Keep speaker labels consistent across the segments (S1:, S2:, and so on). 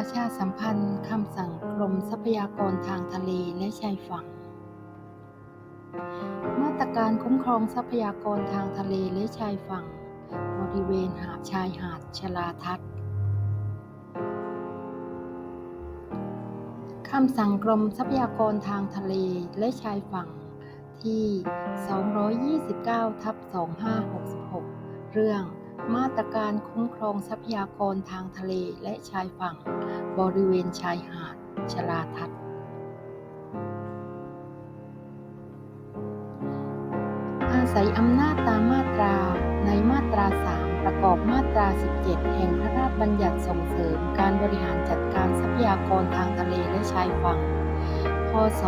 S1: ประชาสัมพันธ์คำสั่งกรมทรัพยากรทางทะเลและชายฝั่ง มาตรการคุ้มครองทรัพยากรทางทะเลและชายฝั่ง บริเวณหาดชายหาดชลาทัศน์คำสั่งกรมทรัพยากรทางทะเลและชายฝั่งที่ 229 ทับ 2566 เรื่อง มาตรการคุ้มครองทรัพยากรทางทะเลและชายฝั่ง บริเวณชายหาดชลาทัศน์อาศัยอำนาจตามมาตราในมาตรา 3 ประกอบมาตรา 17 แห่งพระราชบัญญัติส่งเสริมการบริหารจัดการทรัพยากรทางทะเลและชายฝั่ง พศ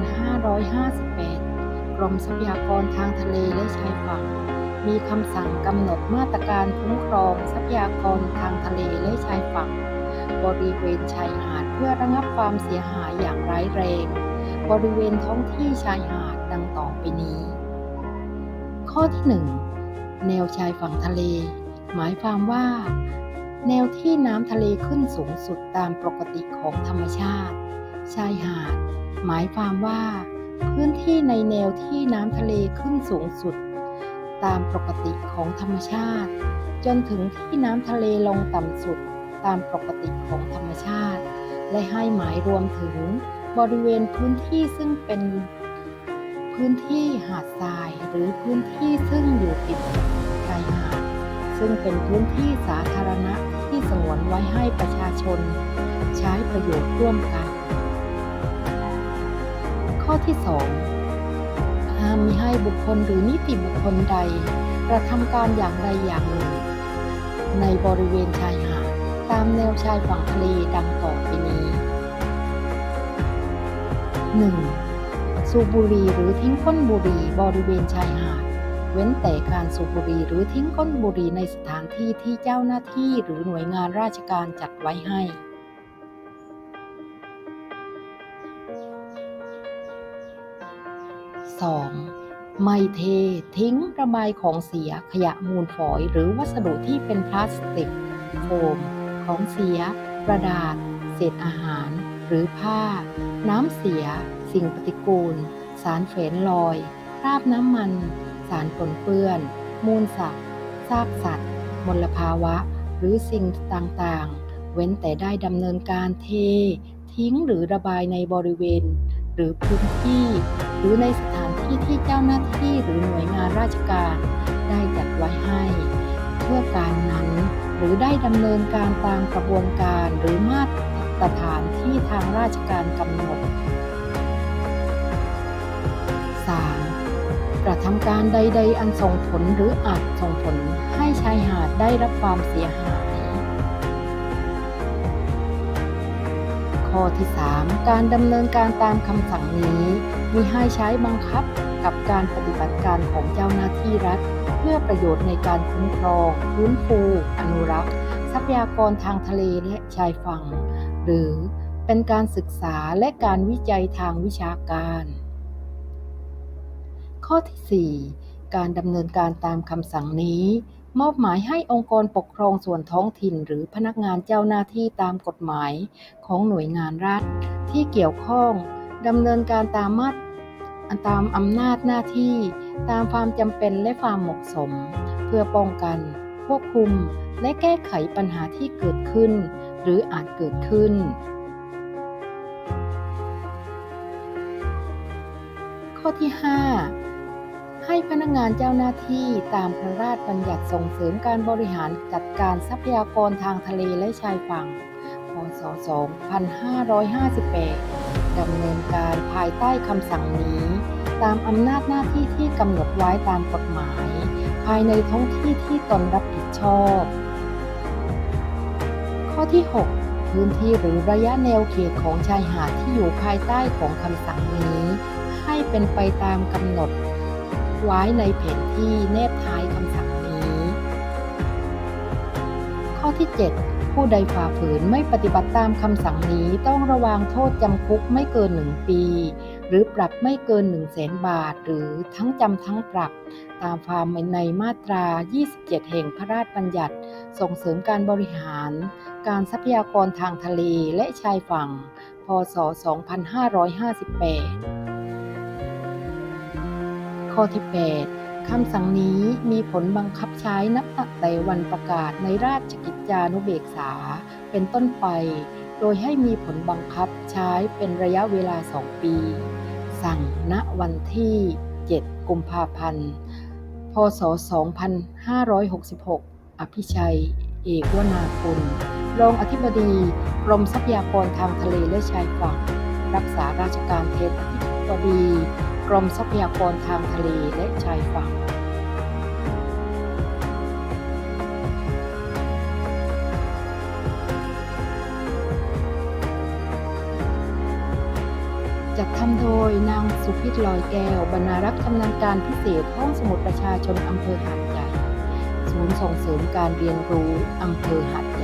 S1: 2558 กรมทรัพยากรทางทะเลและชายฝั่ง มีคำสั่งกำหนดมาตรการคุ้มครองทรัพยากรทางทะเลและชายฝั่ง บริเวณชายหาดเพื่อระงับความเสียหายอย่างร้ายแรง บริเวณท้องที่ชายหาดดังต่อไปนี้ ข้อที่ 1 แนวชายฝั่งทะเล หมายความว่า แนวที่น้ำทะเลขึ้นสูงสุดตามปกติของธรรมชาติ ชายหาด หมายความว่า พื้นที่ในแนวที่น้ำทะเลขึ้นสูงสุด ตามปกติของธรรมชาติ จนถึงที่น้ำทะเลลงต่ำสุดตามปกติของธรรมชาติ และให้หมายรวมถึงบริเวณพื้นที่ซึ่งเป็นพื้นที่หาดทรายหรือพื้นที่ซึ่งอยู่ติดกับชายหาดซึ่งเป็นพื้นที่สาธารณะที่สงวนไว้ให้ประชาชน ใช้ประโยชน์ร่วมกัน ข้อที่ 2 ห้ามมิให้บุคคลหรือนิติบุคคลใด กระทำการอย่างใดอย่างหนึ่ง ในบริเวณชายหาดตามแนวชายฝั่งทะเลดังต่อไปนี้ 1. สูบบุหรี่หรือทิ้งก้นบุหรี่บริเวณชายหาด เว้นแต่การสูบบุหรี่หรือทิ้งก้นบุหรี่ในสถานที่ที่เจ้าหน้าที่หรือหน่วยงานราชการจัดไว้ให้ 2. ไม่เท ทิ้งระบายของเสียขยะมูลฝอยหรือวัสดุที่เป็นพลาสติก โฟม ของเสีย กระดาษ เศษอาหาร หรือผ้า น้ำเสีย สิ่งปฏิกูล สารเฝนลอย คราบน้ำมัน สารปนเปื้อน มูลสัตว์ซากสัตว์ มลภาวะ หรือสิ่งต่างๆ เว้นแต่ได้ดำเนินการเท ทิ้งหรือระบายในบริเวณ หรือพื้นที่ หรือในสถาน ที่ที่เจ้าหน้าที่หรือหน่วยงานราชการ ได้จัดไว้ให้ เพื่อการนั้นหรือได้ดำเนินการตามกระบวนการหรือมาตรฐานที่ทางราชการกำหนด 3. กระทำการใด ๆ อันส่งผลหรืออาจส่งผลให้ชายหาดได้รับความเสียหาย ข้อที่ 3 การดำเนินการตามคำสั่งนี้ มีให้ใช้บังคับกับการปฏิบัติการของเจ้าหน้าที่รัฐ เพื่อประโยชน์ในการคุ้มครองฟื้นฟู อนุรักษ์ ทรัพยากรทางทะเลและชายฝั่ง หรือเป็นการศึกษาและการวิจัยทางวิชาการ ข้อที่ 4 การดำเนินการตามคำสั่งนี้ มอบหมายให้องค์กรปกครองส่วนท้องถิ่น หรือพนักงานเจ้าหน้าที่ตามกฎหมายของหน่วยงานรัฐที่เกี่ยวข้อง ดำเนินการตามมาตตามอำนาจหน้าที่ ตามความจำเป็นและความเหมาะสม เพื่อป้องกัน ควบคุม และแก้ไขปัญหาที่เกิดขึ้น หรืออาจเกิดขึ้น ข้อที่ 5ให้พนักงานเจ้าหน้าที่ตามพระราชบัญญัติส่งเสริมการบริหารจัดการทรัพยากรทางทะเลและชายฝั่ง พศ 2558 ดำเนินการภายใต้คำสั่งนี้ ตามอำนาจหน้าที่ที่กำหนดไว้ตามกฎหมาย ภายในท้องที่ที่ตนรับผิดชอบ ข้อที่ 6 พื้นที่หรือระยะแนวเขตของชายหาดที่อยู่ภายใต้ของคำสั่งนี้ ให้เป็นไปตามกำหนด ไว้ในแผนที่แนบท้ายคำสั่งนี้ ข้อที่ 7 ผู้ใดฝ่าฝืนไม่ปฏิบัติตามคำสั่งนี้ต้องระวางโทษจำคุกไม่เกิน1ปี หรือปรับไม่เกิน1 0 0 0 0แสนบาท หรือทั้งจำทั้งปรับ ตามความในมาตรา 27 แห่งพระราชบัญญัติ ส่งเสริมการบริหาร การทรัพยากรทางทะเลและชายฝั่ง พศ 2558 ข้อที่ 8 คำสั่งนี้มีผลบังคับใช้นับตั้งแต่วันประกาศในราชกิจจานุเบกษา เป็นต้นไป โดยให้มีผลบังคับใช้เป็นระยะเวลา2ปี สั่งณวันที่ 7 กุมภาพันธ์ พศ 2566 อภิชัย เอกวนาคุณรองอธิบดีกรมทรัพยากรทางทะเลและชายฝั่ง รักษาราชการแทนอธิบดี กรมทรัพยากรทางทะเลและชายฝั่งจัดทำโดยนางสุพิษลอยแก้ว บรรณารักษ์ชำนาญการพิเศษห้องสมุดประชาชนอำเภอหาดใหญ่ ศูนย์ส่งเสริมการเรียนรู้อำเภอหาด